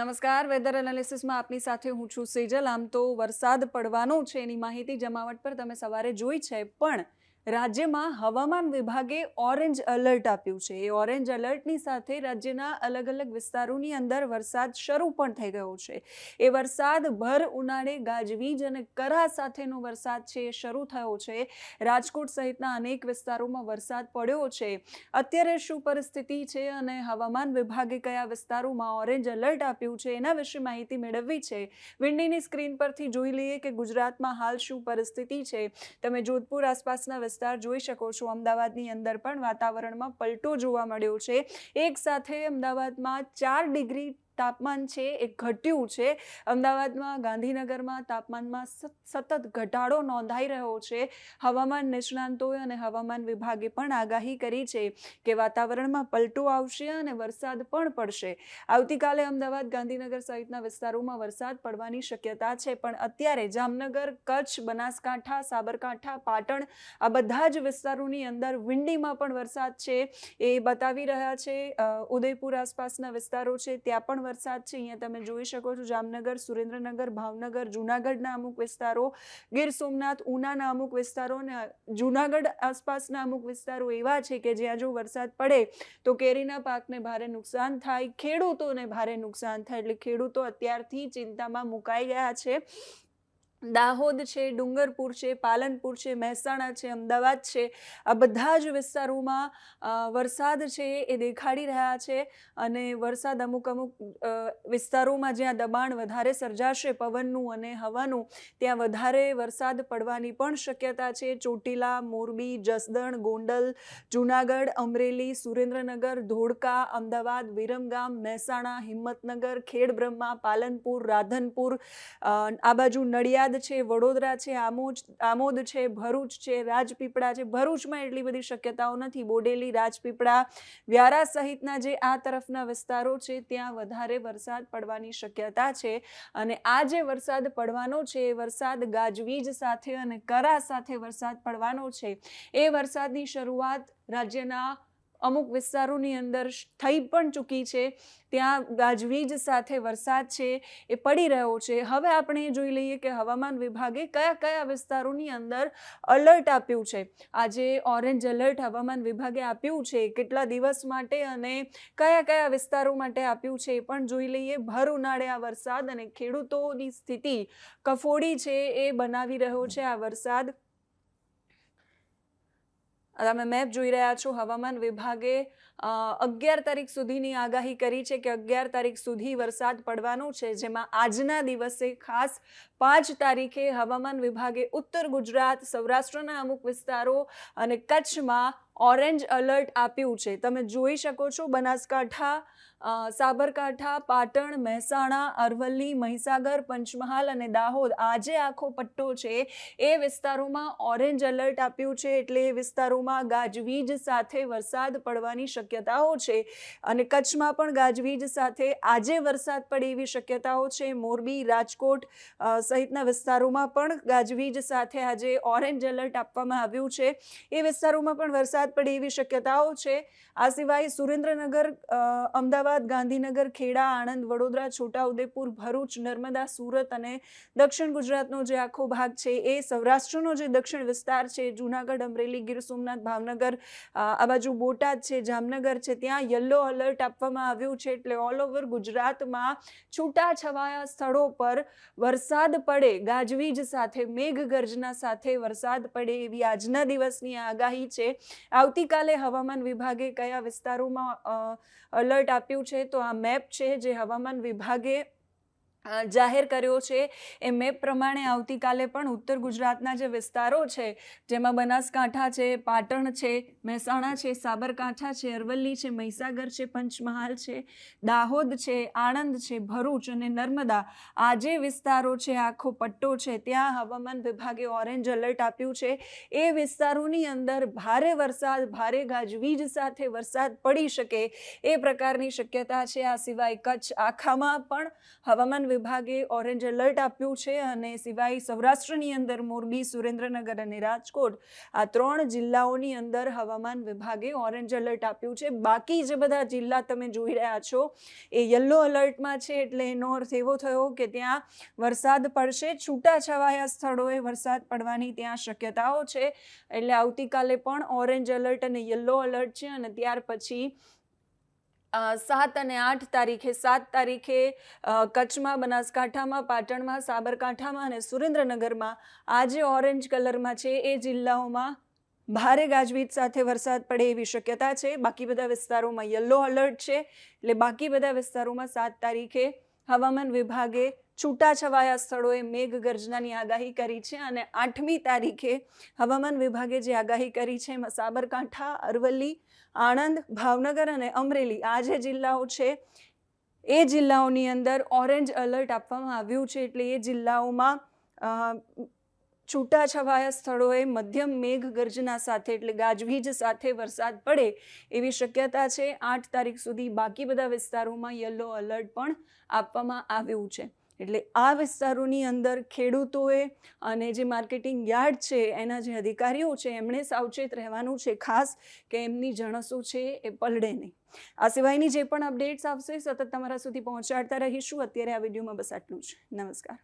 નમસ્કાર. વેધર એનાલિસિસમાં આપની સાથે હું છું સેજલ. આમ તો વરસાદ પડવાનો છે. એની માહિતી જમાવટ પર તમે સવારે જોઈ છે. પણ રાજ્યમાં હવામાન વિભાગે ઓરેન્જ એલર્ટ આપ્યું છે. એ ઓરેન્જ એલર્ટની સાથે રાજ્યના અલગ અલગ વિસ્તારોની અંદર વરસાદ શરૂ પણ થઈ ગયો છે. એ વરસાદ ભર ઉનાળે ગાજવીજ અને કરા સાથેનો વરસાદ છે એ શરૂ થયો છે. રાજકોટ સહિતના અનેક વિસ્તારોમાં વરસાદ પડ્યો છે. અત્યારે શું પરિસ્થિતિ છે અને હવામાન વિભાગે કયા વિસ્તારોમાં ઓરેન્જ એલર્ટ આપ્યું છે એના વિશે માહિતી મેળવવી છે. વિંડીની સ્ક્રીન પરથી જોઈ લઈએ કે ગુજરાતમાં હાલ શું પરિસ્થિતિ છે. તમે જોધપુર આસપાસના વિસ્તાર જોઈ શકો છો. અમદાવાદની અંદર પણ વાતાવરણમાં પલટો જોવા મળ્યો છે. એક સાથે અમદાવાદમાં ચાર ડિગ્રી તાપમાન છે એ ઘટ્યું છે. અમદાવાદમાં, ગાંધીનગરમાં તાપમાનમાં સત- સતત ઘટાડો નોંધાઈ રહ્યો છે. હવામાન નિષ્ણાંતોએ અને હવામાન વિભાગે પણ આગાહી કરી છે કે વાતાવરણમાં પલટો આવશે અને વરસાદ પણ પડશે. આવતીકાલે અમદાવાદ, ગાંધીનગર સહિતના વિસ્તારોમાં વરસાદ પડવાની શક્યતા છે. પણ અત્યારે જામનગર, કચ્છ, બનાસકાંઠા, સાબરકાંઠા, પાટણ આ બધા જ વિસ્તારોની અંદર વિંડીમાં પણ વરસાદ છે. એ બતાવી રહ્યા છે. ઉદયપુર આસપાસના વિસ્તારો છે. ત્યાં પણ વરસાદ છે, અહીંયા તમે જોઈ શકો છો જામનગર, સુરેન્દ્રનગર, ભાવનગર, જૂનાગઢના અમુક વિસ્તારો, ગીર સોમનાથ, ઉનાના અમુક વિસ્તારો અને જૂનાગઢ આસપાસના અમુક વિસ્તારો એવા છે કે જ્યાં જો વરસાદ પડે તો કેરીના પાકને ભારે નુકસાન થાય, ખેડૂતોને ભારે નુકસાન થાય, એટલે ખેડૂતો અત્યારથી ચિંતામાં મુકાઈ ગયા છે. દાહોદ છે, ડુંગરપુર છે, પાલનપુર છે, મહેસાણા છે, અમદાવાદ છે, આ બધા જ વિસ્તારોમાં વરસાદ છે એ દેખાડી રહ્યા છે અને વરસાદ અમુક અમુક વિસ્તારોમાં જ્યાં દબાણ વધારે સર્જાશે પવનનું અને હવાનું, ત્યાં વધારે વરસાદ પડવાની પણ શક્યતા છે. ચોટીલા, મોરબી, જસદણ, ગોંડલ, જુનાગઢ, અમરેલી, સુરેન્દ્રનગર, ધોળકા, અમદાવાદ, વિરમગામ, મહેસાણા, હિંમતનગર, ખેડબ્રહ્મા, પાલનપુર, રાધનપુર આ બાજુ નડિયાદ છે, વડોદરા છે આમોદ આમોદ છે, ભરૂચ છે, રાજપીપળા છે, ભરૂચમાં એટલી બધી શક્યતાઓ નથી. બોડેલી, રાજપીપળા, વ્યારા સહિતના જે આ તરફના વિસ્તારો છે, ત્યાં વધારે વરસાદ પડવાની શક્યતા છે. અને આ જે વરસાદ પડવાનો છે, એ વરસાદ ગાજવીજ સાથે અને કરા સાથે વરસાદ પડવાનો છે. એ વરસાદની શરૂઆત રાજ્યના અમુક વિસ્તારોની અંદર થઈ પણ ચૂકી છે, ત્યાં ગાજવીજ સાથે વરસાદ છે, એ પડી રહ્યો છે. હવે આપણે જોઈ લઈએ કે હવામાન વિભાગે કયા કયા વિસ્તારોની અંદર અલર્ટ આપ્યું છે. આજે ઓરેન્જ એલર્ટ હવામાન વિભાગે આપ્યું છે, કેટલા દિવસ માટે અને કયા કયા વિસ્તારો માટે આપ્યું છે એ પણ જોઈ લઈએ. ભર ઉનાળે આ વરસાદ અને ખેડૂતોની સ્થિતિ કફોડી છે એ બનાવી રહ્યો છે આ વરસાદ. તમે મેપ જોઈ રહ્યા છો, હવામાન વિભાગે અગિયાર તારીખ સુધીની આગાહી કરી છે કે અગિયાર તારીખ સુધી વરસાદ પડવાનો છે, જેમાં આજના દિવસે ખાસ પાંચ તારીખે હવામાન વિભાગે ઉત્તર ગુજરાત, સૌરાષ્ટ્રના અમુક વિસ્તારો અને કચ્છમાં ઓરેન્જ અલર્ટ આપ્યું છે. તમે જોઈ શકો છો બનાસકાંઠા સાબરકાંઠા પાટણ મહેસાણા અરવલ્લી મહીસાગર પંચમહાલ અને દાહોદ આજે આખો પટ્ટો છે. એ વિસ્તારોમાં ઓરેન્જ એલર્ટ આપ્યું છે એટલે એ વિસ્તારોમાં ગાજવીજ સાથે વરસાદ પડવાની શક્યતાઓ છે અને કચ્છમાં પણ ગાજવીજ સાથે આજે વરસાદ પડે એવી શક્યતાઓ છે. મોરબી રાજકોટ સહિતના વિસ્તારોમાં પણ ગાજવીજ સાથે આજે ઓરેન્જ એલર્ટ આપવામાં આવ્યું છે. એ વિસ્તારોમાં પણ વરસાદ પડે એવી શક્યતાઓ છે. આ સિવાય સુરેન્દ્રનગર અ, અમદાવાદ, ગાંધીનગર, ખેડા, આણંદ, વડોદરા, છોટાઉદેપુર, ભરૂચ, નર્મદા, સુરત અને દક્ષિણ ગુજરાતનો જે આખો ભાગ છે એ સૌરાષ્ટ્રનો જે દક્ષિણ વિસ્તાર છે, જૂનાગઢ, અમરેલી, ગીર સોમનાથ, ભાવનગર આ બાજુ બોટાદ છે, જામનગર છે, ત્યાં યલો અલર્ટ આપવામાં આવ્યું છે એટલે ઓલ ઓવર ગુજરાતમાં છૂટા છવાયા સ્થળો પર વરસાદ પડે, ગાજવીજ સાથે, મેઘગર્જના સાથે વરસાદ પડે એવી આજના દિવસની આગાહી છે. આવતીકાલે હવામાન વિભાગે કયા વિસ્તારોમાં અલર્ટ આપ્યું છે તો આ મેપ છે જે હવામાન વિભાગે જાહેર કર્યો છે. એ મેપ પ્રમાણે આવતીકાલે પણ ઉત્તર ગુજરાતના જે વિસ્તારો છે, જેમાં બનાસકાંઠા છે, પાટણ છે, મહેસાણા છે, સાબરકાંઠા છે, અરવલ્લી છે, મહીસાગર છે, પંચમહાલ છે, દાહોદ છે, આણંદ છે, ભરૂચ અને નર્મદા આ જે વિસ્તારો છે, આખો પટ્ટો છે, ત્યાં હવામાન વિભાગે ઓરેન્જ એલર્ટ આપ્યું છે. એ વિસ્તારોની અંદર ભારે વરસાદ, ભારે ગાજવીજ સાથે વરસાદ પડી શકે એ પ્રકારની શક્યતા છે. આ સિવાય કચ્છ આખામાં પણ હવામાન વિભાગે ઓરેન્જ એલર્ટ આપ્યું છે અને સિવાય સૌરાષ્ટ્રની અંદર મોરબી, સુરેન્દ્રનગર અને રાજકોટ આ ત્રણ જિલ્લાઓની અંદર હવામાન વિભાગે ઓરેન્જ એલર્ટ આપ્યું છે. બાકી જે બધા જિલ્લા તમે જોઈ રહ્યા છો એ યલો એલર્ટમાં છે એટલે એનો અર્થ એવો થયો કે ત્યાં વરસાદ પડશે. છૂટાછવાયા સ્થળોએ વરસાદ પડવાની ત્યાં શક્યતાઓ છે. એટલે આવતીકાલે પણ ઓરેન્જ એલર્ટ અને યલો એલર્ટ છે અને ત્યાર પછી સાત અને આઠ તારીખે, સાત તારીખે કચ્છમાં, બનાસકાંઠામાં, પાટણમાં, સાબરકાંઠામાં અને સુરેન્દ્રનગરમાં આ જે ઓરેન્જ કલરમાં છે. એ જિલ્લાઓમાં ભારે ગાજવીજ સાથે વરસાદ પડે એવી શક્યતા છે. બાકી બધા વિસ્તારોમાં યલો અલર્ટ છે. એટલે બાકી બધા વિસ્તારોમાં સાત તારીખે હવામાન વિભાગે છૂટાછવાયા સ્થળોએ મેઘગર્જનાની આગાહી કરી છે અને આઠમી તારીખે હવામાન વિભાગે જે આગાહી કરી છે એમાં સાબરકાંઠા, અરવલ્લી, આણંદ, ભાવનગર અને અમરેલી આ જે જિલ્લાઓ છે, એ જિલ્લાઓની અંદર ઓરેન્જ એલર્ટ આપવામાં આવ્યું છે એટલે એ જિલ્લાઓમાં છૂટાછવાયા સ્થળોએ મધ્યમ મેઘ ગર્જના સાથે એટલે ગાજવીજ સાથે વરસાદ પડે એવી શક્યતા છે. આઠ તારીખ સુધી બાકી બધા વિસ્તારોમાં યલો એલર્ટ પણ આપવામાં આવ્યું છે. એટલે આ વિસ્તારોની અંદર ખેડૂતોએ અને જે માર્કેટિંગ યાર્ડ છે, એના જે અધિકારીઓ છે, એમણે સાવચેત રહેવાનું છે ખાસ કે એમની જણસો છે એ પલડે નહીં. આ સિવાયની જે પણ અપડેટ્સ આવશે, સતત તમારા સુધી પહોંચાડતા રહીશું. અત્યારે આ વિડીયોમાં બસ આટલું જ. નમસ્કાર.